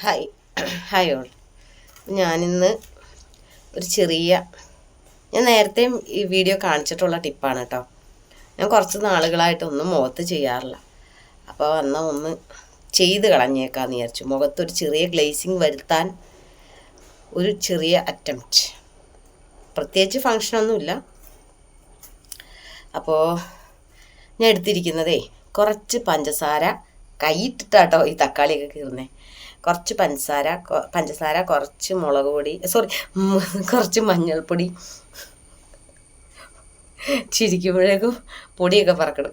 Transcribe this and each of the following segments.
Hi hi all ഞാനിന്ന് ഒരു ചെറിയ ഞാൻ നേരത്തെ ഈ വീഡിയോ കാണിച്ചിട്ടുള്ള ടിപ്പാണ് കേട്ടോ ഞാൻ കുറച്ച് നാളുകളായിട്ടൊന്നും മുഖത്ത് ചെയ്യാറില്ല. അപ്പോൾ വന്ന ഒന്ന് ചെയ്ത് കളഞ്ഞേക്കാന്ന് വിചാരിച്ചു. മുഖത്തൊരു ചെറിയ ഗ്ലേസിങ് വരുത്താൻ ഒരു ചെറിയ അറ്റംപ്റ്റ് പ്രത്യേകിച്ച് ഫങ്ഷനൊന്നുമില്ല അപ്പോൾ ഞാൻ എടുത്തിരിക്കുന്നതേ കുറച്ച് പഞ്ചസാര കൈയിട്ടിട്ടാട്ടോ ഈ തക്കാളിയൊക്കെ കീറുന്നേ. കുറച്ച് പഞ്ചസാര പഞ്ചസാര കുറച്ച് മുളക് പൊടി സോറി കുറച്ച് മഞ്ഞൾപ്പൊടി. ചിരിക്കുമ്പോഴേക്കും പൊടിയൊക്കെ പറക്കണം.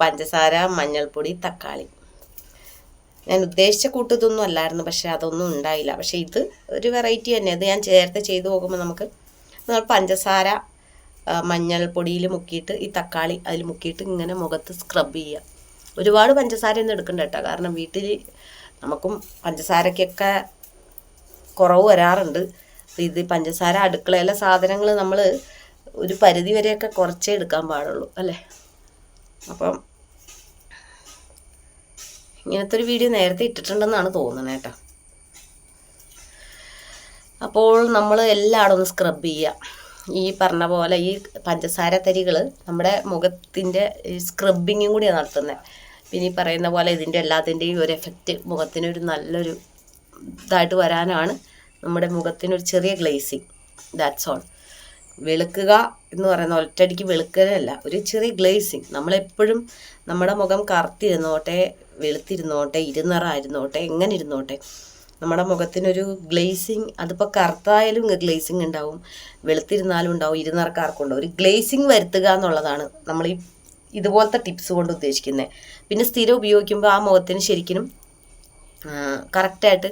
പഞ്ചസാര മഞ്ഞൾപ്പൊടി തക്കാളി. ഞാൻ ഉദ്ദേശിച്ച കൂട്ടത്തൊന്നും അല്ലായിരുന്നു പക്ഷെ അതൊന്നും ഉണ്ടായില്ല. പക്ഷെ ഇത് ഒരു വെറൈറ്റി തന്നെ. അത് ഞാൻ നേരത്തെ ചെയ്തു നോക്കുമ്പോൾ നമുക്ക് നമ്മൾ പഞ്ചസാര മഞ്ഞൾപ്പൊടിയിൽ മുക്കിയിട്ട് ഈ തക്കാളി അതിൽ മുക്കിയിട്ട് ഇങ്ങനെ മുഖത്ത് സ്ക്രബ് ചെയ്യുക ഒരുപാട് പഞ്ചസാര ഒന്നും എടുക്കണ്ട കേട്ടോ. കാരണം വീട്ടിൽ നമുക്കും പഞ്ചസാരക്കൊക്കെ കുറവ് വരാറുണ്ട്. അപ്പോൾ ഇത് പഞ്ചസാര അടുക്കളയിലെ സാധനങ്ങൾ നമ്മൾ ഒരു പരിധി വരെയൊക്കെ കുറച്ചേ എടുക്കാൻ പാടുള്ളൂ അല്ലേ? അപ്പം ഇങ്ങനത്തെ ഒരു വീഡിയോ നേരത്തെ ഇട്ടിട്ടുണ്ടെന്നാണ് തോന്നുന്നത് കേട്ടോ. അപ്പോൾ നമ്മൾ എല്ലായിടും ഒന്ന് സ്ക്രബ് ചെയ്യുക ഈ പറഞ്ഞ പോലെ ഈ പഞ്ചസാര തരികൾ നമ്മുടെ മുഖത്തിന്റെ സ്ക്രബിങ്ങും കൂടിയാണ് നടത്തുന്നത് പിന്നെ പറയുന്ന പോലെ ഇതിന്റെ എല്ലാത്തിന്റെയും ഒരു എഫക്റ്റ് മുഖത്തിനൊരു നല്ലൊരു ഇതായിട്ട് വരാനാണ് നമ്മുടെ മുഖത്തിനൊരു ചെറിയ ഗ്ലേസിങ് ദാറ്റ്സ് ഓൾ വെളുക്കുക എന്ന് പറയുന്ന ഒറ്റയടിക്ക് വെളുക്കലല്ല ഒരു ചെറിയ ഗ്ലേസിങ് നമ്മളെപ്പോഴും നമ്മുടെ മുഖം കറുത്തിരുന്നോട്ടെ വെളുത്തിരുന്നോട്ടെ ഇരുന്നറായിരുന്നോട്ടെ എങ്ങനെ ഇരുന്നോട്ടെ നമ്മുടെ മുഖത്തിനൊരു ഗ്ലേസിങ് അതിപ്പോൾ കറുത്തായാലും ഗ്ലേസിങ് ഉണ്ടാവും വെളുത്തിരുന്നാലും ഉണ്ടാവും ഇരുന്നറക്കാർക്കും ഉണ്ടാവും. ഒരു ഗ്ലേസിങ് വരുത്തുക എന്നുള്ളതാണ് നമ്മൾ ഈ ഇതുപോലത്തെ ടിപ്സ് കൊണ്ട് ഉദ്ദേശിക്കുന്നത് പിന്നെ സ്ഥിരം ഉപയോഗിക്കുമ്പോൾ ആ മുഖത്തിന് ശരിക്കും കറക്റ്റായിട്ട്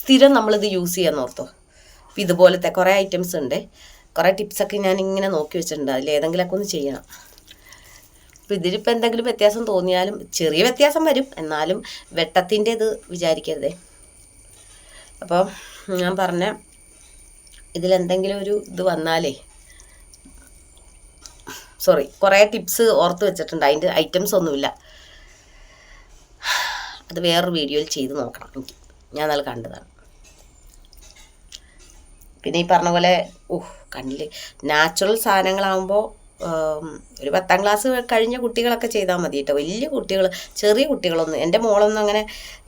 സ്ഥിരം നമ്മളിത് യൂസ് ചെയ്യാൻ ഓർത്തോ. ഇതുപോലത്തെ കുറേ ഐറ്റംസ് ഉണ്ട് കുറേ ടിപ്സൊക്കെ ഞാൻ ഇങ്ങനെ നോക്കി വെച്ചിട്ടുണ്ട്. അതിൽ ഏതെങ്കിലുമൊക്കെ ഒന്ന് ചെയ്യണം. അപ്പോൾ ഇതിലിപ്പോൾ എന്തെങ്കിലും വ്യത്യാസം തോന്നിയാലും ചെറിയ വ്യത്യാസം വരും. എന്നാലും വെട്ടത്തിന്റെ ഇത് വിചാരിക്കരുതേ. അപ്പോൾ ഞാൻ പറഞ്ഞ ഇതിലെന്തെങ്കിലും ഒരു ഇത് വന്നാലേ സോറി കുറേ ടിപ്സ് ഓർത്ത് വെച്ചിട്ടുണ്ട്. അതിന്റെ ഐറ്റംസ് ഒന്നുമില്ല. അത് വേറൊരു വീഡിയോയിൽ ചെയ്ത് നോക്കണം എനിക്ക്. ഞാൻ നല്ല കണ്ടതാണ്. പിന്നെ ഈ പറഞ്ഞ പോലെ ഓഹ് കണ്ണിൽ നാച്ചുറൽ സാധനങ്ങളാകുമ്പോൾ ഒരു പത്താം ക്ലാസ് കഴിഞ്ഞ കുട്ടികളൊക്കെ ചെയ്താൽ മതി കേട്ടോ വലിയ കുട്ടികൾ ചെറിയ കുട്ടികളൊന്നും എന്റെ മോളൊന്നും അങ്ങനെ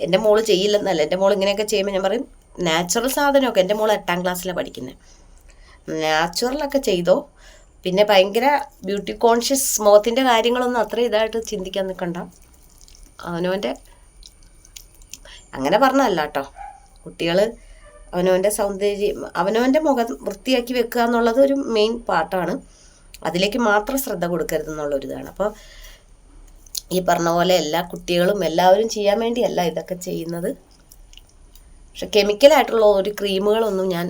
എന്റെ മോൾ ചെയ്യില്ലെന്നല്ല. എന്റെ മോൾ ഇങ്ങനെയൊക്കെ ചെയ്യുമ്പോൾ ഞാൻ പറയും നാച്ചുറൽ സാധനമൊക്കെ എന്റെ മോൾ എട്ടാം ക്ലാസ്സിലാണ് പഠിക്കുന്നത് നാച്ചുറലൊക്കെ ചെയ്തോ പിന്നെ ഭയങ്കര ബ്യൂട്ടി കോൺഷ്യസ് മുഖത്തിന്റെ കാര്യങ്ങളൊന്നും അത്ര ഇതായിട്ട് ചിന്തിക്കാൻ നിൽക്കണ്ട അവനവന്റെ അങ്ങനെ പറഞ്ഞല്ല കേട്ടോ കുട്ടികൾ അവനവന്റെ സൗന്ദര്യം അവനവന്റെ മുഖം വൃത്തിയാക്കി വെക്കുക എന്നുള്ളത് ഒരു മെയിൻ പാർട്ടാണ് അതിലേക്ക് മാത്രം ശ്രദ്ധ കൊടുക്കരുത് എന്നുള്ളൊരിതാണ് അപ്പോൾ ഈ പറഞ്ഞ പോലെ എല്ലാ കുട്ടികളും എല്ലാവരും ചെയ്യാൻ വേണ്ടിയല്ല ഇതൊക്കെ ചെയ്യുന്നത്. പക്ഷെ കെമിക്കലായിട്ടുള്ള ഒരു ക്രീമുകളൊന്നും ഞാൻ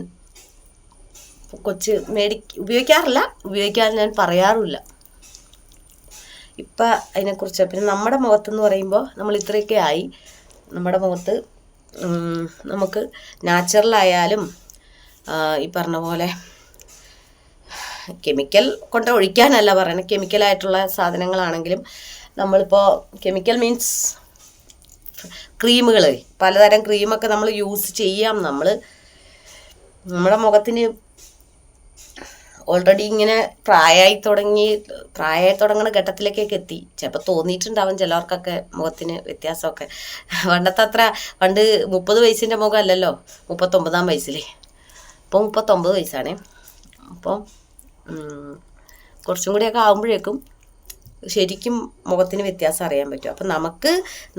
കൊച്ച് മേടി ഉപയോഗിക്കാറില്ല. ഉപയോഗിക്കാൻ ഞാൻ പറയാറില്ല ഇപ്പം അതിനെക്കുറിച്ച് പിന്നെ നമ്മുടെ മുഖത്തെന്ന് പറയുമ്പോൾ നമ്മൾ ഇത്രയൊക്കെ ആയി. നമ്മുടെ മുഖത്ത് നമുക്ക് നാച്ചുറലായാലും ഈ പറഞ്ഞ പോലെ കെമിക്കൽ കൊണ്ട് ഒഴിക്കാനല്ല പറയുന്നത് കെമിക്കലായിട്ടുള്ള സാധനങ്ങളാണെങ്കിലും നമ്മളിപ്പോൾ കെമിക്കൽ മീൻസ് ക്രീമുകൾ പലതരം ക്രീമൊക്കെ നമ്മൾ യൂസ് ചെയ്യാം. നമ്മൾ നമ്മുടെ മുഖത്തിന് ഓൾറെഡി ഇങ്ങനെ പ്രായമായി തുടങ്ങി പ്രായമായി തുടങ്ങുന്ന ഘട്ടത്തിലേക്കൊക്കെ എത്തി. ചിലപ്പോൾ തോന്നിയിട്ടുണ്ടാവും ചിലവർക്കൊക്കെ മുഖത്തിന് വ്യത്യാസമൊക്കെ. പണ്ടത്തെ അത്ര പണ്ട് മുപ്പത് വയസ്സിന്റെ മുഖം അല്ലല്ലോ മുപ്പത്തൊമ്പതാം വയസ്സിൽ ഇപ്പോൾ മുപ്പത്തൊമ്പത് വയസ്സാണ്. അപ്പോൾ കുറച്ചും കൂടിയൊക്കെ ആകുമ്പോഴേക്കും ശരിക്കും മുഖത്തിന് വ്യത്യാസം അറിയാൻ പറ്റും. അപ്പം നമുക്ക്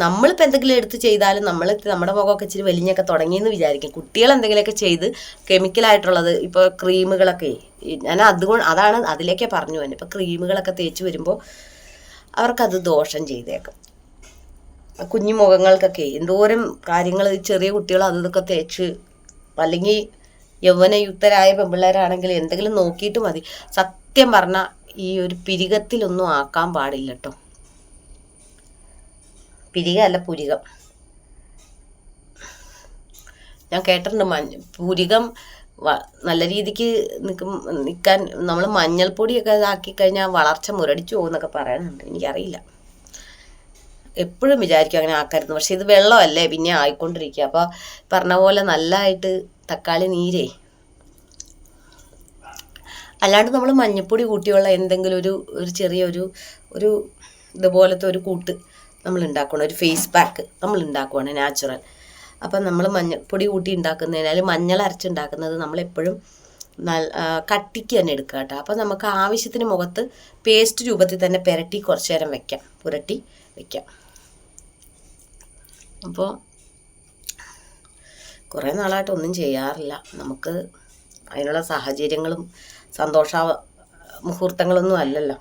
നമ്മളിപ്പോൾ എന്തെങ്കിലും എടുത്ത് ചെയ്താലും നമ്മൾ നമ്മുടെ മുഖമൊക്കെ ഇച്ചിരി വലിഞ്ഞൊക്കെ തുടങ്ങിയെന്ന് വിചാരിക്കും. കുട്ടികൾ എന്തെങ്കിലുമൊക്കെ ചെയ്ത് കെമിക്കലായിട്ടുള്ളത് ഇപ്പോൾ ക്രീമുകളൊക്കെ ഞാൻ അതുകൊണ്ട് അതാണ് അതിലേക്കേ പറഞ്ഞു തന്നെ ഇപ്പോൾ ക്രീമുകളൊക്കെ തേച്ച് വരുമ്പോൾ അവർക്കത് ദോഷം ചെയ്തേക്കും. കുഞ്ഞു മുഖങ്ങൾക്കൊക്കെ എന്തോരം കാര്യങ്ങൾ ചെറിയ കുട്ടികൾ അത് ഇതൊക്കെ തേച്ച് അല്ലെങ്കിൽ യൗവനയുക്തരായ പെൺപിള്ളേരാണെങ്കിൽ എന്തെങ്കിലും നോക്കിയിട്ട് മതി. സത്യം പറഞ്ഞാൽ ഈ ഒരു പിരികത്തിലൊന്നും ആക്കാൻ പാടില്ല കേട്ടോ പിരിക അല്ല പുരികം. ഞാൻ കേട്ടിട്ടുണ്ട് മഞ്ഞ പുരികം നല്ല രീതിക്ക് നിൽക്കും നിൽക്കാൻ നമ്മൾ മഞ്ഞൾപ്പൊടിയൊക്കെ ഇതാക്കി കഴിഞ്ഞാൽ വളർച്ച മുരടിച്ചു പോകുന്നൊക്കെ പറയാനുണ്ട് എനിക്കറിയില്ല. എപ്പോഴും വിചാരിക്കും അങ്ങനെ ആക്കരുത് പക്ഷെ ഇത് വെള്ളമല്ലേ പിന്നെ ആയിക്കൊണ്ടിരിക്കുക. അപ്പോൾ പറഞ്ഞ പോലെ നല്ലതായിട്ട് തക്കാളി നീരേ അല്ലാണ്ട് നമ്മൾ മഞ്ഞപ്പൊടി കൂട്ടിയുള്ള എന്തെങ്കിലും ഒരു ഒരു ചെറിയൊരു ഒരു ഇതുപോലത്തെ ഒരു കൂട്ട് നമ്മൾ ഉണ്ടാക്കണം ഒരു ഫേസ് പാക്ക് നമ്മൾ ഉണ്ടാക്കുവാണ് നാച്ചുറൽ അപ്പം നമ്മൾ മഞ്ഞപ്പൊടി കൂട്ടി ഉണ്ടാക്കുന്നതിനാൽ മഞ്ഞൾ അരച്ചുണ്ടാക്കുന്നത് നമ്മളെപ്പോഴും കട്ടിക്ക് തന്നെ എടുക്കുക കേട്ടോ. അപ്പോൾ നമുക്ക് ആവശ്യത്തിന് മുഖത്ത് പേസ്റ്റ് രൂപത്തിൽ തന്നെ പുരട്ടി കുറച്ച് നേരം വെക്കാം. പുരട്ടി വെക്കാം. അപ്പോൾ കുറേ നാളായിട്ട് ഒന്നും ചെയ്യാറില്ല. നമുക്ക് അതിനുള്ള സാഹചര്യങ്ങളും സന്തോഷ മുഹൂർത്തങ്ങളൊന്നും അല്ലല്ലോ.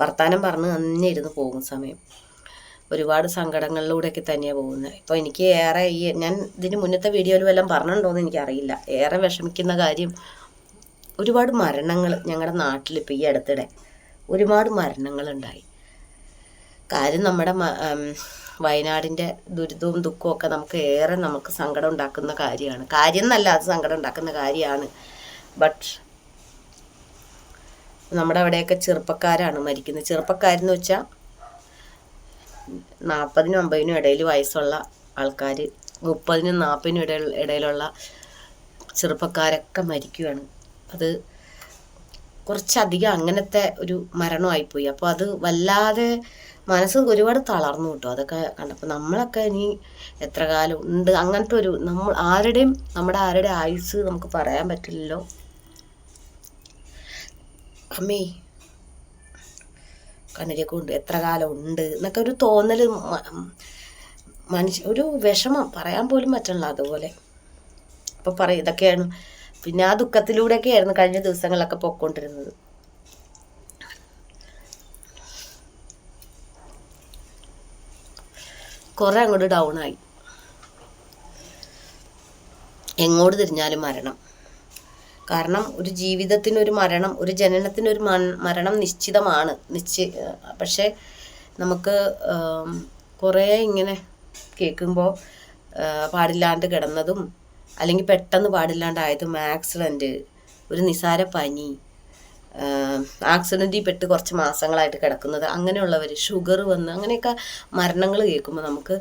വർത്തമാനം പറഞ്ഞ് തന്നെ ഇരുന്ന് പോകും സമയം. ഒരുപാട് സങ്കടങ്ങളിലൂടെയൊക്കെ തന്നെയാണ് പോകുന്നത് ഇപ്പോൾ എനിക്ക് ഏറെ ഈ ഞാൻ ഇതിന് മുന്നത്തെ വീഡിയോയിലും എല്ലാം പറഞ്ഞിട്ടുണ്ടോയെന്ന് എനിക്കറിയില്ല. ഏറെ വിഷമിക്കുന്ന കാര്യം ഒരുപാട് മരണങ്ങൾ ഞങ്ങളുടെ നാട്ടിൽ ഇപ്പോൾ ഈ അടുത്തിടെ ഒരുപാട് മരണങ്ങളുണ്ടായി. കാര്യം നമ്മുടെ വയനാടിന്റെ ദുരിതവും ദുഃഖവും ഒക്കെ നമുക്ക് ഏറെ നമുക്ക് സങ്കടം ഉണ്ടാക്കുന്ന കാര്യമാണ്. കാര്യം എന്നല്ല അത് സങ്കടം ഉണ്ടാക്കുന്ന കാര്യമാണ്. ബട്ട് നമ്മുടെ അവിടെയൊക്കെ ചെറുപ്പക്കാരാണ് മരിക്കുന്നത്. ചെറുപ്പക്കാരെന്ന് വെച്ചാൽ നാൽപ്പതിനും അമ്പതിനും ഇടയിൽ വയസ്സുള്ള ആൾക്കാർ മുപ്പതിനും നാൽപ്പതിനും ഇടയിൽ ഇടയിലുള്ള ചെറുപ്പക്കാരൊക്കെ മരിക്കുകയാണ് അത് കുറച്ചധികം അങ്ങനത്തെ ഒരു മരണമായിപ്പോയി. അപ്പോൾ അത് വല്ലാതെ മനസ്സ് ഒരുപാട് തളർന്നു കിട്ടും. അതൊക്കെ കണ്ടപ്പോൾ നമ്മളൊക്കെ ഇനി എത്ര കാലം ഉണ്ട്? അങ്ങനത്തെ ഒരു നമ്മൾ ആരുടെയും നമ്മുടെ ആരുടെ ആയുസ് നമുക്ക് പറയാൻ പറ്റില്ലല്ലോ. അമ്മേ കണ്ണിലേക്ക് ഉണ്ട് എത്ര കാലം ഉണ്ട് എന്നൊക്കെ ഒരു തോന്നൽ മനുഷ്യ ഒരു വിഷമം പറയാൻ പോലും പറ്റണില്ല അതുപോലെ. അപ്പോൾ പറയും ഇതൊക്കെയാണ്. പിന്നെ ആ ദുഃഖത്തിലൂടെയൊക്കെ ആയിരുന്നു കഴിഞ്ഞ ദിവസങ്ങളിലൊക്കെ പൊക്കോണ്ടിരുന്നത് കുറെ അങ്ങോട്ട് ഡൗൺ ആയി. എങ്ങോട്ട് തിരിഞ്ഞാലും മരണം. കാരണം ഒരു ജീവിതത്തിനൊരു മരണം ഒരു ജനനത്തിനൊരു മരണം നിശ്ചിതമാണ്. നിശ്ചി പക്ഷേ നമുക്ക് കുറേ ഇങ്ങനെ കേൾക്കുമ്പോൾ പാടില്ലാണ്ട് കിടന്നതും അല്ലെങ്കിൽ പെട്ടെന്ന് പാടില്ലാണ്ടായതും ആക്സിഡന്റ് ഒരു നിസാര പനി ആക്സിഡന്റിൽ പെട്ട് കുറച്ച് മാസങ്ങളായിട്ട് കിടക്കുന്നത്. അങ്ങനെയുള്ളവർ ഷുഗർ വന്ന് അങ്ങനെയൊക്കെ മരണങ്ങൾ കേൾക്കുമ്പോൾ നമുക്ക്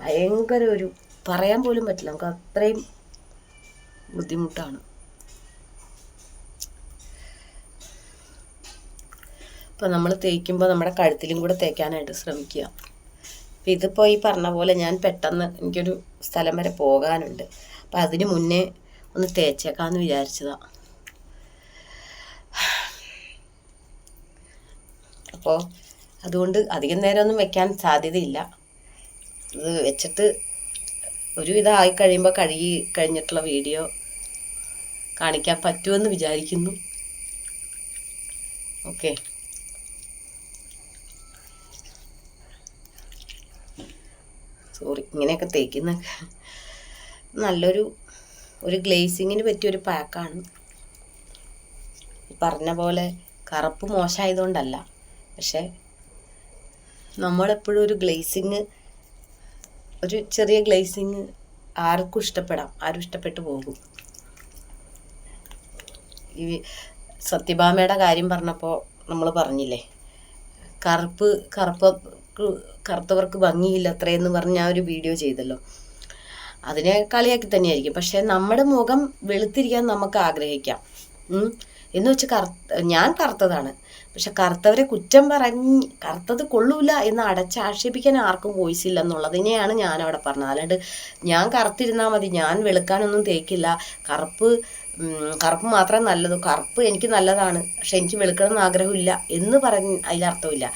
ഭയങ്കര ഒരു പറയാൻ പോലും പറ്റില്ല. നമുക്ക് അത്രയും ബുദ്ധിമുട്ടാണ്. അപ്പോൾ നമ്മൾ തേക്കുമ്പോൾ നമ്മുടെ കഴുത്തിലും കൂടെ തേക്കാനായിട്ട് ശ്രമിക്കുക. അപ്പം ഇതിപ്പോൾ ഈ പറഞ്ഞ പോലെ ഞാൻ പെട്ടെന്ന് എനിക്കൊരു സ്ഥലം വരെ പോകാനുണ്ട്. അപ്പം അതിന് മുന്നേ ഒന്ന് തേച്ചേക്കാമെന്ന് വിചാരിച്ചതാണ് അപ്പോൾ അതുകൊണ്ട് അധികം നേരമൊന്നും വെക്കാൻ സാധ്യതയില്ല. ഇത് വെച്ചിട്ട് ഒരു ഇതായി കഴിയുമ്പോൾ കഴുകി കഴിഞ്ഞിട്ടുള്ള വീഡിയോ കാണിക്കാൻ പറ്റുമെന്ന് വിചാരിക്കുന്നു. ഓക്കെ. സോറി ഇങ്ങനെയൊക്കെ തേക്കുന്ന നല്ലൊരു ഒരു ഗ്ലേസിങ്ങിന് പറ്റിയൊരു പാക്കാണ്. പറഞ്ഞ പോലെ കറുപ്പ് മോശമായതുകൊണ്ടല്ല. പക്ഷെ നമ്മളെപ്പോഴും ഒരു ഗ്ലേസിങ് ഒരു ചെറിയ ഗ്ലേസിങ് ആർക്കും ഇഷ്ടപ്പെടാം ആരും ഇഷ്ടപ്പെട്ടു പോകും. ഈ സത്യഭാമയുടെ കാര്യം പറഞ്ഞപ്പോൾ നമ്മൾ പറഞ്ഞില്ലേ കറുപ്പ് കറുപ്പ് കറുത്തവർക്ക് ഭംഗിയില്ല അത്രയെന്ന് പറഞ്ഞ് ഞാൻ ഒരു വീഡിയോ ചെയ്തല്ലോ. അതിനെ കളിയാക്കി തന്നെയായിരിക്കും. പക്ഷെ നമ്മുടെ മുഖം വെളുത്തിരിക്കാൻ നമുക്ക് ആഗ്രഹിക്കാം. എന്ന് വെച്ച് കറുത്ത ഞാൻ കറുത്തതാണ്. പക്ഷെ കറുത്തവരെ കുറ്റം പറഞ്ഞ് കറുത്തത് കൊള്ളൂല എന്ന് അടച്ചാക്ഷേപിക്കാൻ ആർക്കും വോയിസ് ഇല്ല എന്നുള്ളതിനെയാണ് ഞാൻ അവിടെ പറഞ്ഞത്. അല്ലാണ്ട് ഞാൻ കറുത്തിരുന്നാൽ മതി ഞാൻ വെളുക്കാനൊന്നും തേക്കില്ല. കറുപ്പ് കറുപ്പ് മാത്രം നല്ലത് കറുപ്പ് എനിക്ക് നല്ലതാണ്. പക്ഷെ എനിക്ക് വെളുക്കണം എന്ന് ആഗ്രഹമില്ല എന്ന് പറഞ്ഞ് അതിലർത്ഥമില്ല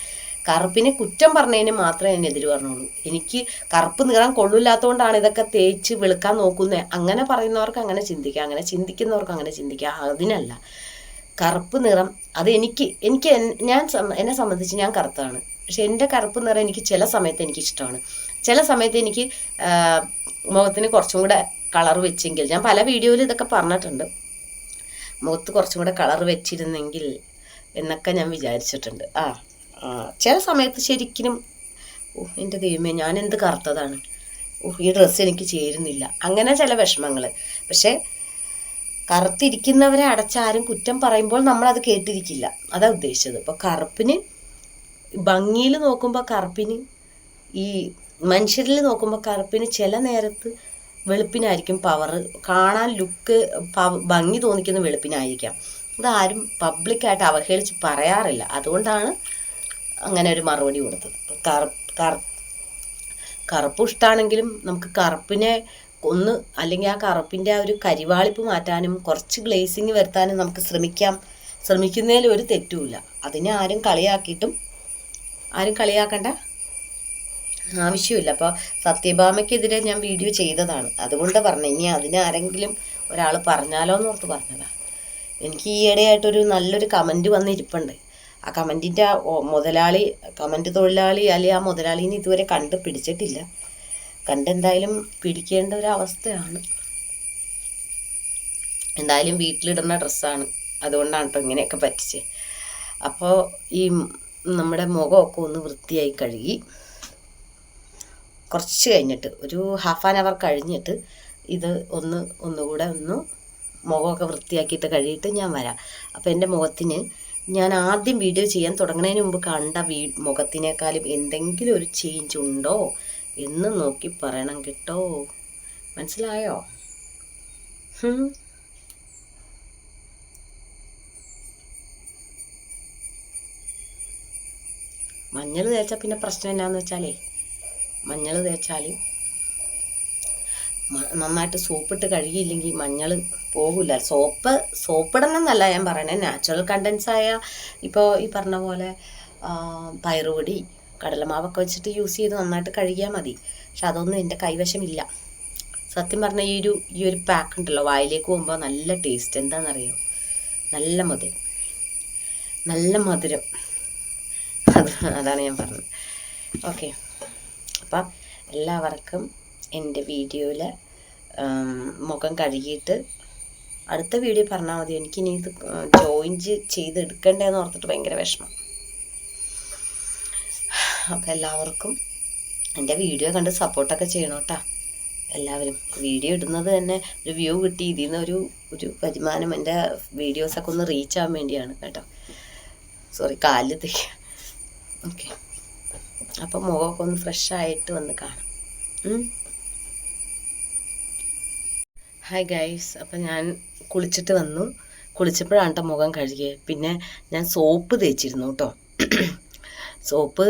കറുപ്പിനെ കുറ്റം പറഞ്ഞതിന് മാത്രമേ ഞാൻ എതിര് പറഞ്ഞുള്ളൂ. എനിക്ക് കറുപ്പ് നിറം കൊള്ളില്ലാത്തതുകൊണ്ടാണ് ഇതൊക്കെ തേച്ച് വെളുക്കാൻ നോക്കുന്നത് അങ്ങനെ പറയുന്നവർക്ക് അങ്ങനെ ചിന്തിക്കാം അങ്ങനെ ചിന്തിക്കുന്നവർക്ക് അങ്ങനെ ചിന്തിക്കാം. അതിനല്ല. കറുപ്പ് നിറം അത് എനിക്ക് എനിക്ക് ഞാൻ എന്നെ സംബന്ധിച്ച് ഞാൻ കറുത്താണ് പക്ഷെ എന്റെ കറുപ്പ് നിറം എനിക്ക് ചില സമയത്ത് എനിക്ക് ഇഷ്ടമാണ്. ചില സമയത്ത് എനിക്ക് മുഖത്തിന് കുറച്ചും കൂടെ കളർ വെച്ചെങ്കിൽ ഞാൻ പല വീഡിയോയിൽ ഇതൊക്കെ പറഞ്ഞിട്ടുണ്ട്. മുഖത്ത് കുറച്ചും കൂടെ കളർ വെച്ചിരുന്നെങ്കിൽ എന്നൊക്കെ ഞാൻ വിചാരിച്ചിട്ടുണ്ട്. ആ, ചില സമയത്ത് ശരിക്കും ഓ എന്റെ ദൈവമേ ഞാൻ എന്ത് കറുത്തതാണ്? ഓ ഈ ഡ്രസ്സ് എനിക്ക് ചേരുന്നില്ല. അങ്ങനെ ചില വിഷമങ്ങൾ പക്ഷേ കറുത്തിരിക്കുന്നവരെ അടച്ചാരും കുറ്റം പറയുമ്പോൾ നമ്മൾ അത് കേട്ടിരിക്കില്ല. അതാ ഉദ്ദേശിച്ചത്. അപ്പോൾ കറുപ്പിന് ഭംഗിയിൽ നോക്കുമ്പോൾ കറുപ്പിന് ഈ മനുഷ്യരിൽ നോക്കുമ്പോൾ കറുപ്പിന് ചില നേരത്ത് വെളുപ്പിനായിരിക്കും പവർ കാണാൻ ലുക്ക് ഭംഗി തോന്നിക്കുന്ന വെളുപ്പിനായിരിക്കാം. ഇതാരും പബ്ലിക്കായിട്ട് അവഹേളിച്ച് പറയാറില്ല. അതുകൊണ്ടാണ് അങ്ങനെ ഒരു മറുപടി കൊടുത്തത്. കറുപ്പ് കറുപ്പ് ഇഷ്ടമാണെങ്കിലും നമുക്ക് കറുപ്പിനെ ഒന്ന് അല്ലെങ്കിൽ ആ കറുപ്പിന്റെ ആ ഒരു കരിവാളിപ്പ് മാറ്റാനും കുറച്ച് ഗ്ലേസിങ് വരുത്താനും നമുക്ക് ശ്രമിക്കാം. ശ്രമിക്കുന്നതിൽ ഒരു തെറ്റുമില്ല. അതിനെ ആരും കളിയാക്കിയിട്ടും ആരും കളിയാക്കണ്ട ആവശ്യമില്ല. അപ്പോൾ സത്യഭാമയ്ക്കെതിരെ ഞാൻ വീഡിയോ ചെയ്തതാണ്. അതുകൊണ്ട് പറഞ്ഞു ഇനി അതിനെ ആരെങ്കിലും ഒരാൾ പറഞ്ഞാലോ എന്ന് ഓർത്ത് പറഞ്ഞതാണ് എനിക്ക് ഈയിടെയായിട്ടൊരു നല്ലൊരു കമന്റ് വന്നിരിപ്പുണ്ട്. ആ കമന്റിന്റെ മുതലാളി കമന്റ് തൊഴിലാളി അല്ലെങ്കിൽ ആ മുതലാളിനെ ഇതുവരെ കണ്ട് പിടിച്ചിട്ടില്ല കണ്ടെന്തായാലും പിടിക്കേണ്ട ഒരു അവസ്ഥയാണ്. എന്തായാലും വീട്ടിലിടുന്ന ഡ്രസ്സാണ്. അതുകൊണ്ടാണ് കേട്ടോ ഇങ്ങനെയൊക്കെ പറ്റിച്ച്. അപ്പോൾ ഈ നമ്മുടെ മുഖമൊക്കെ ഒന്ന് വൃത്തിയായി കഴുകി കുറച്ച് കഴിഞ്ഞിട്ട് ഒരു ഹാഫ് ആൻ അവർ കഴിഞ്ഞിട്ട് ഇത് ഒന്ന് ഒന്നുകൂടെ ഒന്ന് മുഖമൊക്കെ വൃത്തിയാക്കിയിട്ട് കഴുകിയിട്ട് ഞാൻ വരാം. അപ്പോൾ എന്റെ മുഖത്തിന് ഞാൻ ആദ്യം വീഡിയോ ചെയ്യാൻ തുടങ്ങുന്നതിന് മുമ്പ് കണ്ട വീ മുഖത്തിനേക്കാളും എന്തെങ്കിലും ഒരു ചേഞ്ച് ഉണ്ടോ? എന്ന് നോക്കി പറയണം കേട്ടോ. മനസ്സിലായോ. മഞ്ഞൾ തേച്ചാൽ പിന്നെ പ്രശ്നം എന്നാന്ന് വെച്ചാലേ മഞ്ഞൾ തേച്ചാൽ നന്നായിട്ട് സോപ്പിട്ട് കഴുകിയില്ലെങ്കിൽ മഞ്ഞൾ പോകില്ല സോപ്പ് സോപ്പിടണം എന്നല്ല ഞാൻ പറയണേ. നാച്ചുറൽ കണ്ടൻസായ ഇപ്പോൾ ഈ പറഞ്ഞ പോലെ പയറുപൊടി കടലമാവൊക്കെ വെച്ചിട്ട് യൂസ് ചെയ്ത് നന്നായിട്ട് കഴുകിയാൽ മതി. പക്ഷെ അതൊന്നും എന്റെ കൈവശമില്ല. സത്യം പറഞ്ഞാൽ ഈ ഒരു ഈ ഒരു പാക്ക് ഉണ്ടല്ലോ വായിലേക്ക് പോകുമ്പോൾ നല്ല ടേസ്റ്റ് എന്താണെന്നറിയോ നല്ല മധുരം. നല്ല മധുരം. അത് അതാണ് ഞാൻ പറഞ്ഞത്. ഓക്കെ അപ്പം എല്ലാവർക്കും എന്റെ വീഡിയോയിൽ മുഖം കഴുകിയിട്ട് അടുത്ത വീഡിയോ പറഞ്ഞാൽ മതി. എനിക്കിനി ഇത് ജോയിൻ ചെയ്ത് എടുക്കണ്ടേന്ന് ഓർത്തിട്ട് ഭയങ്കര വിഷമം. അപ്പം എല്ലാവർക്കും എന്റെ വീഡിയോ കണ്ട് സപ്പോർട്ടൊക്കെ ചെയ്യണം കേട്ടോ. എല്ലാവരും. വീഡിയോ ഇടുന്നത് തന്നെ ഒരു വ്യൂ കിട്ടി. ഇതിൽ നിന്ന് ഒരു ഒരു വരുമാനം എന്റെ വീഡിയോസൊക്കെ ഒന്ന് റീച്ച് ആവാൻ വേണ്ടിയാണ് കേട്ടോ. സോറി കാലിൽ തേക്കുക ഓക്കെ അപ്പം മുഖമൊക്കെ ഒന്ന് ഫ്രഷ് ആയിട്ട് വന്ന് കാണാം. ഹായ് ഗൈസ് അപ്പം ഞാൻ കുളിച്ചിട്ട് വന്നു. കുളിച്ചപ്പോഴാണ് കേട്ടോ മുഖം കഴുകിയത്. പിന്നെ ഞാൻ സോപ്പ് തേച്ചിരുന്നു കേട്ടോ സോപ്പ്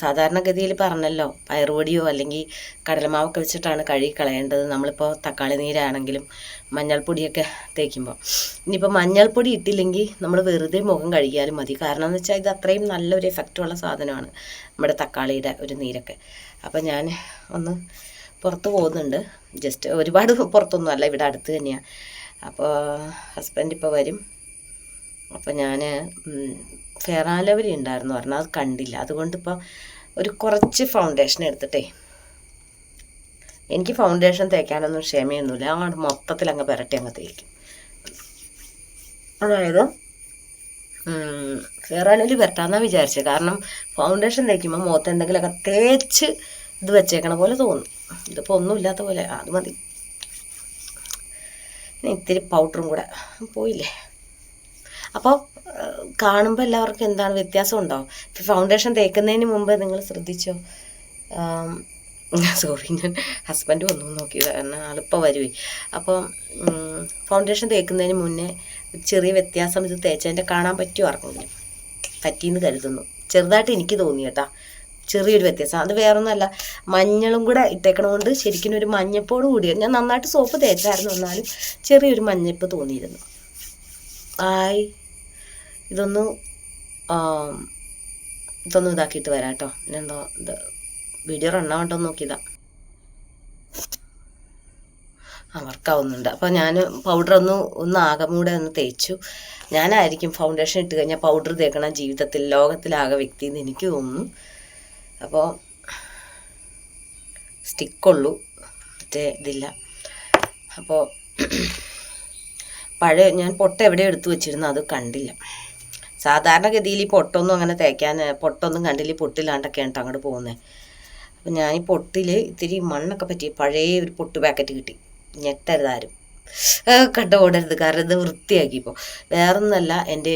സാധാരണഗതിയിൽ പറഞ്ഞല്ലോ പയറുപൊടിയോ അല്ലെങ്കിൽ കടലമാവൊക്കെ വെച്ചിട്ടാണ് കഴുകി കളയേണ്ടത്. നമ്മളിപ്പോൾ തക്കാളി നീരാണെങ്കിലും മഞ്ഞൾപ്പൊടിയൊക്കെ തേക്കുമ്പോൾ ഇനിയിപ്പോൾ മഞ്ഞൾപ്പൊടി ഇട്ടില്ലെങ്കിൽ നമ്മൾ വെറുതെ മുഖം കഴുകിയാലും മതി. കാരണം എന്ന് വെച്ചാൽ ഇത് അത്രയും നല്ലൊരു എഫക്റ്റുള്ള സാധനമാണ് നമ്മുടെ തക്കാളിയുടെ ഒരു നീരൊക്കെ. അപ്പോൾ ഞാൻ ഒന്ന് പുറത്ത് പോകുന്നുണ്ട്. ജസ്റ്റ് ഒരുപാട് പുറത്തൊന്നും അല്ല ഇവിടെ അടുത്ത് തന്നെയാണ് അപ്പോൾ ഹസ്ബൻഡ് ഇപ്പോൾ വരും. അപ്പോൾ ഞാൻ ഫെറാലവലി ഉണ്ടായിരുന്നു പറഞ്ഞാൽ അത് കണ്ടില്ല. അതുകൊണ്ട് ഇപ്പോൾ ഒരു കുറച്ച് ഫൗണ്ടേഷൻ എടുത്തിട്ടേ. എനിക്ക് ഫൗണ്ടേഷൻ തേക്കാനൊന്നും ക്ഷമയൊന്നുമില്ല. അങ്ങോട്ട് മൊത്തത്തിൽ അങ്ങ് പുരട്ടി അങ്ങ് തേക്കും. അതായത്? ഫെറാലവലി പുരട്ടാന്നാണ് വിചാരിച്ചത് കാരണം ഫൗണ്ടേഷൻ തേക്കുമ്പോൾ മുഖത്ത് എന്തെങ്കിലുമൊക്കെ തേച്ച് ഇത് വെച്ചേക്കണ പോലെ തോന്നും. ഇതിപ്പോൾ ഒന്നുമില്ലാത്ത പോലെ. അത് മതി. ഇനി ഇത്തിരി പൗഡറും കൂടെ. പോയില്ലേ? അപ്പോൾ കാണുമ്പോൾ എല്ലാവർക്കും എന്താണ് വ്യത്യാസം ഉണ്ടോ ഫൗണ്ടേഷൻ തേക്കുന്നതിന് മുമ്പ് നിങ്ങൾ ശ്രദ്ധിച്ചോ? സോറി ഞാൻ ഹസ്ബൻഡ് വന്നു നോക്കി എന്നാൽ ആളിപ്പോൾ വരുവേ. അപ്പോൾ ഫൗണ്ടേഷൻ തേക്കുന്നതിന് മുന്നേ ചെറിയ വ്യത്യാസം ഇത് തേച്ചതിന്റെ കാണാൻ പറ്റുമോ ആർക്കെങ്കിലും? പറ്റിയെന്ന് കരുതുന്നു. ചെറുതായിട്ട് എനിക്ക് തോന്നി കേട്ടാ. ചെറിയൊരു വ്യത്യാസം. അത് വേറൊന്നുമല്ല. മഞ്ഞളും കൂടെ ഇട്ടേക്കണതുകൊണ്ട് ശരിക്കും ഒരു മഞ്ഞപ്പോട് കൂടിയാണ് ഞാൻ നന്നായിട്ട് സോപ്പ് തേച്ചായിരുന്നു എന്നാലും ചെറിയൊരു മഞ്ഞപ്പ് തോന്നിയിരുന്നു. ആയി ഇതൊന്ന് ഇതൊന്നും ഇതാക്കിയിട്ട് വരാം കേട്ടോ. എന്തോ ഇത് വീഡിയോ റണ്ണാവട്ടോ നോക്കിയതാ. ആ വർക്കാവുന്നുണ്ട് അപ്പോൾ ഞാൻ പൗഡർ ഒന്ന് ഒന്ന് ആകമൂടെ ഒന്ന് തേച്ചു. ഞാനായിരിക്കും ഫൗണ്ടേഷൻ ഇട്ട് കഴിഞ്ഞാൽ പൗഡർ തേക്കണം ജീവിതത്തിൽ ലോകത്തിലാകെ വ്യക്തി എന്ന് എനിക്ക് തോന്നുന്നു. അപ്പോൾ സ്റ്റിക്കുള്ളൂ മറ്റേ ഇതില്ല. അപ്പോൾ പഴയ ഞാൻ പൊട്ട എവിടെ എടുത്തു വെച്ചിരുന്നു അത് കണ്ടില്ല. സാധാരണഗതിയിൽ ഈ പൊട്ടൊന്നും അങ്ങനെ തേക്കാൻ പൊട്ടൊന്നും കണ്ടില്ല കേട്ടോ അങ്ങോട്ട് പോകുന്നത് അപ്പം ഞാൻ ഈ പൊട്ടിൽ ഇത്തിരി മണ്ണൊക്കെ പറ്റി പഴയ ഒരു പൊട്ട് പാക്കറ്റ് കിട്ടി. ഞെട്ടരുതാരും. കണ്ട ഓടരുത് കാരണം ഇത് വൃത്തിയാക്കിയപ്പോൾ വേറൊന്നല്ല എന്റെ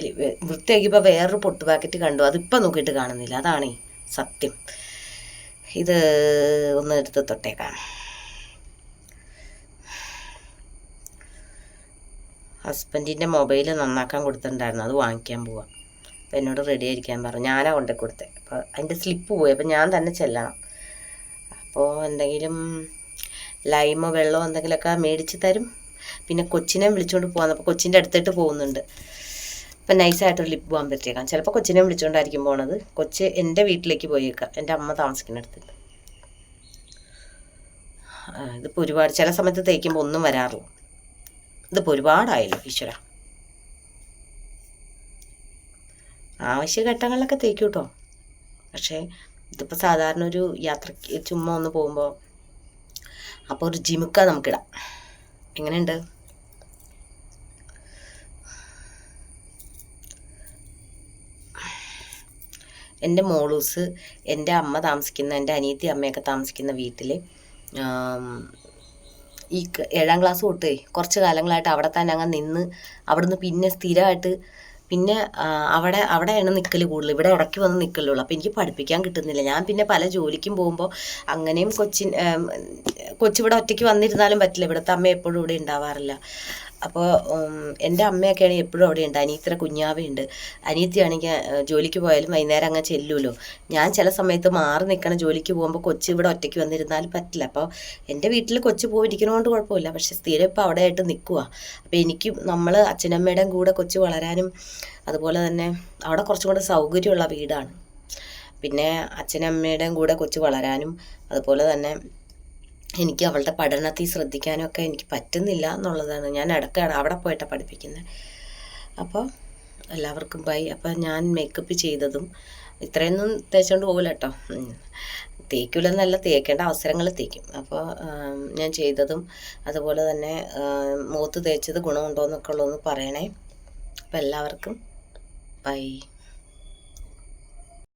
വൃത്തിയാക്കിയപ്പോൾ വേറൊരു പൊട്ട് പാക്കറ്റ് കണ്ടു. അതിപ്പം നോക്കിയിട്ട് കാണുന്നില്ല. അതാണേ സത്യം. ഇത് ഒന്ന് എടുത്ത് തൊട്ടേക്കാം. ഹസ്ബൻഡിന്റെ മൊബൈൽ നന്നാക്കാൻ കൊടുത്തിട്ടുണ്ടായിരുന്നു. അത് വാങ്ങിക്കാൻ പോവാം. അപ്പോൾ എന്നോട് റെഡി ആയിരിക്കാൻ പറഞ്ഞു. ഞാനാ കൊണ്ടു കൊടുത്തത് അപ്പോൾ അതിന്റെ സ്ലിപ്പ് പോയി. അപ്പോൾ ഞാൻ തന്നെ ചെല്ലണം. അപ്പോൾ എന്തെങ്കിലും ലൈമോ വെള്ളമോ എന്തെങ്കിലുമൊക്കെ മേടിച്ച് തരും. പിന്നെ കൊച്ചിനെ വിളിച്ചുകൊണ്ട് പോകാൻ അപ്പോൾ കൊച്ചിന്റെ അടുത്തിട്ട് പോകുന്നുണ്ട്. അപ്പം നൈസായിട്ടൊരു ലിപ്പ് പോകാൻ പറ്റിയേക്കാം. ചിലപ്പോൾ കൊച്ചിനെ വിളിച്ചുകൊണ്ടായിരിക്കും പോണത്. കൊച്ച് എന്റെ വീട്ടിലേക്ക് പോയേക്കാം. എന്റെ അമ്മ താമസിക്കുന്ന അടുത്ത്. ആ, ഇതിപ്പോൾ ഒരുപാട് ചില സമയത്ത് തേക്കുമ്പോൾ ഒന്നും വരാറില്ല. ഇതിപ്പോൾ ഒരുപാടായല്ലോ ഈശ്വര. ആവശ്യഘട്ടങ്ങളിലൊക്കെ തേക്കും കേട്ടോ പക്ഷേ ഇതിപ്പോൾ സാധാരണ ഒരു യാത്രയ്ക്ക് ചുമ്മാ ഒന്ന് പോകുമ്പോൾ അപ്പോൾ ഒരു ജിമുക്ക നമുക്കിടാം. എങ്ങനെയുണ്ട്? എന്റെ മോളൂസ് എന്റെ അമ്മ താമസിക്കുന്ന എന്റെ അനിയത്തി അമ്മയൊക്കെ താമസിക്കുന്ന വീട്ടിൽ ഈ ഏഴാം ക്ലാസ് തൊട്ടേ കുറച്ച് കാലങ്ങളായിട്ട് അവിടെ തന്നെ അങ്ങ് നിന്ന് അവിടുന്ന് പിന്നെ സ്ഥിരമായിട്ട് പിന്നെ അവിടെ അവിടെയാണ് നിൽക്കൽ കൂടുതൽ ഇവിടെ ഇടയ്ക്ക് വന്ന് നിൽക്കലുള്ളൂ അപ്പോൾ എനിക്ക് പഠിപ്പിക്കാൻ കിട്ടുന്നില്ല. ഞാൻ പിന്നെ പല ജോലിക്കും പോകുമ്പോൾ അങ്ങനെയും കൊച്ചിൻ കൊച്ചിവിടെ ഒറ്റയ്ക്ക് വന്നിരുന്നാലും പറ്റില്ല. ഇവിടുത്തെ അമ്മ എപ്പോഴും ഇവിടെ ഉണ്ടാവാറില്ല. അപ്പോൾ എന്റെ അമ്മയൊക്കെയാണെങ്കിൽ എപ്പോഴും അവിടെ ഉണ്ട്. അനിയത്തിയുടെ കുഞ്ഞാവയുണ്ട് അനിയത്തിയാണെങ്കിൽ ജോലിക്ക് പോയാലും വൈകുന്നേരം അങ്ങ് ചെല്ലുമല്ലോ ഞാൻ ചില സമയത്ത് മാറി നിൽക്കണം ജോലിക്ക് പോകുമ്പോൾ കൊച്ചു ഇവിടെ ഒറ്റയ്ക്ക് വന്നിരുന്നാൽ പറ്റില്ല. അപ്പോൾ എന്റെ വീട്ടിൽ കൊച്ചു പോയിരിക്കുന്നതുകൊണ്ട് കുഴപ്പമില്ല. പക്ഷേ സ്ഥിരം ഇപ്പോൾ അവിടെ ആയിട്ട് നിൽക്കുക അപ്പോൾ എനിക്കും നമ്മൾ അച്ഛനമ്മയുടെയും കൂടെ കൊച്ചു വളരാനും അതുപോലെ തന്നെ അവിടെ കുറച്ചും കൂടെ സൗകര്യമുള്ള വീടാണ്. പിന്നെ അച്ഛനമ്മയുടെയും കൂടെ കൊച്ചു വളരാനും അതുപോലെ തന്നെ എനിക്ക് അവളുടെ പഠനത്തിൽ ശ്രദ്ധിക്കാനൊക്കെ എനിക്ക് പറ്റുന്നില്ല എന്നുള്ളതാണ്. ഞാൻ ഇടയ്ക്കാണ് അവിടെ പോയിട്ടാണ് പഠിപ്പിക്കുന്നത് അപ്പോൾ എല്ലാവർക്കും ബൈ. അപ്പോൾ ഞാൻ മേക്കപ്പ് ചെയ്തതും ഇത്രയൊന്നും തേച്ചുകൊണ്ട് പോകില്ല കേട്ടോ. തേക്കില്ലെന്നല്ല തേക്കേണ്ട അവസരങ്ങൾ തേക്കും. അപ്പോൾ ഞാൻ ചെയ്തതും അതുപോലെ തന്നെ മൂത്ത് തേച്ചത് ഗുണമുണ്ടോ എന്നൊക്കെ ഉള്ളതൊന്ന് പറയണേ. അപ്പോൾ എല്ലാവർക്കും ബൈ.